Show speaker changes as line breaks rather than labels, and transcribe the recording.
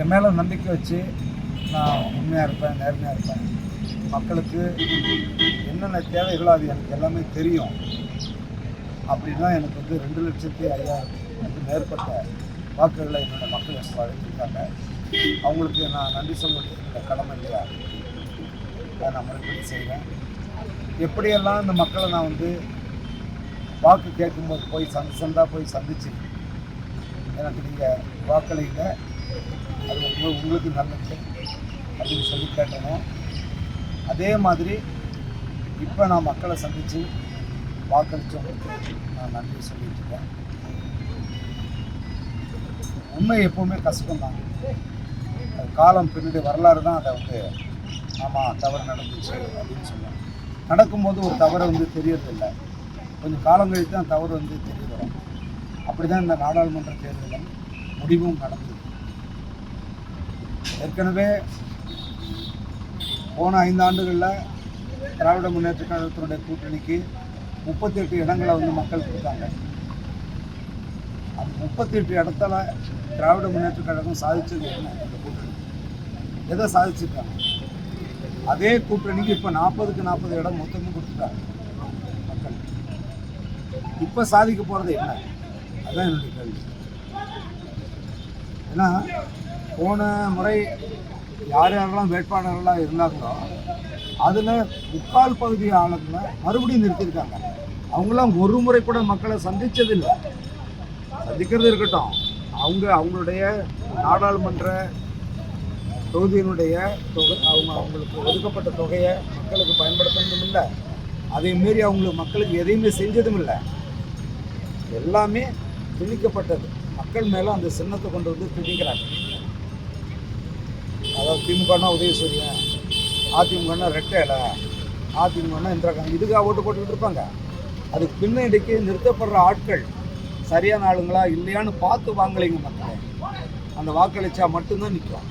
என் மேலே நம்பிக்கை வச்சு நான் உண்மையாக இருப்பேன் நேர்மையாக இருப்பேன். மக்களுக்கு என்னென்ன தேவைகளோ அது எனக்கு எல்லாமே தெரியும். அப்படின்னா எனக்கு வந்து ரெண்டு லட்சத்தி ஐயாயிரத்துக்கு மேற்பட்ட வாக்குகளை என்னோட மக்கள் எனக்கு வழங்கியிருக்காங்க. அவங்களுக்கு நான் நன்றி சொல்ல வேண்டிய கடமை இல்லையா? அதை நான் மறுபடியும் செய்வேன் எப்படியெல்லாம் இந்த மக்களை நான் வந்து வாக்கு கேட்கும்போது போய் சந்தி சந்தாக போய் சந்திச்சு எனக்கு நீங்கள் வாக்களிங்க. அது உங்களுக்கு உங்களுக்கு நல்லது அப்படின்னு சொல்லி கேட்டணும். அதே மாதிரி இப்போ நான் மக்களை சந்தித்து வாக்களித்தவங்களுக்கு நான் நன்றி சொல்லிட்டு இருக்கேன். உண்மை எப்போவுமே கஷ்டம்தான். அது காலம் பின்னாடி வரலாறு தான் அதை வந்து ஆமாம் தவறு நடந்துச்சு அப்படின்னு சொல்லுவாங்க நடக்கும்போது ஒரு தவறு வந்து தெரியறதில்லை. கொஞ்சம் காலம் கழித்து தான் தவறு வந்து தெரிய வரும். அப்படி தான் இந்த நாடாளுமன்ற தேர்தலும் முடிவும் நடந்தது. ஏற்கனவே போன ஐந்து ஆண்டுகளில் திராவிட முன்னேற்ற கழகத்தினுடைய கூட்டணிக்கு முப்பத்தி எட்டு இடங்களை வந்து மக்கள் கொடுத்தாங்க. அந்த முப்பத்தி எட்டு இடத்துல திராவிட முன்னேற்ற கழகம் சாதிச்சது என்ன அந்த கூட்டணி? எதை சாதிச்சிருக்காங்க? அதே கூட்டணிக்கு இப்போ நாற்பதுக்கு நாற்பது இடம் மொத்தமும் கொடுத்துட்டாங்க மக்கள். இப்போ சாதிக்க போகிறது என்ன? அதுதான் என்னுடைய கேள்வி. ஏன்னா போன முறை யார் யாரெல்லாம் வேட்பாளர்களாக இருந்தாங்களோ அதில் முக்கால் பகுதி ஆளுங்களை மறுபடியும் நிறுத்தியிருக்காங்க. அவங்களாம் ஒரு முறை கூட மக்களை சந்தித்ததில்லை சந்திக்கிறது இருக்கட்டும். அவங்க அவங்களுடைய நாடாளுமன்ற தொகுதியினுடைய தொகை அவங்க அவங்களுக்கு ஒதுக்கப்பட்ட தொகையை மக்களுக்கு பயன்படுத்துனதும் இல்லை. அதே மாரி அவங்களுக்கு மக்களுக்கு எதையுமே செஞ்சதும் இல்லை. எல்லாமே திணிக்கப்பட்டது. மக்கள் மேலே அந்த சின்னத்தை கொண்டு வந்து திணிக்கிறாங்க. அதாவது திமுகனா உதயசூரியன் அதிமுகனா ரெட்டை இலை அதிமுகனா இந்திரா காந்தி இதுக்காக ஓட்டு போட்டுக்கிட்டு இருப்பாங்க. அதுக்கு பின்னாடிக்கு நிறுத்தப்படுற ஆட்கள் சரியான ஆளுங்களா இல்லையான்னு பார்த்து வாங்கலைங்க மக்கள். அந்த வாக்களிச்சா மட்டும்தான் நிற்கும்.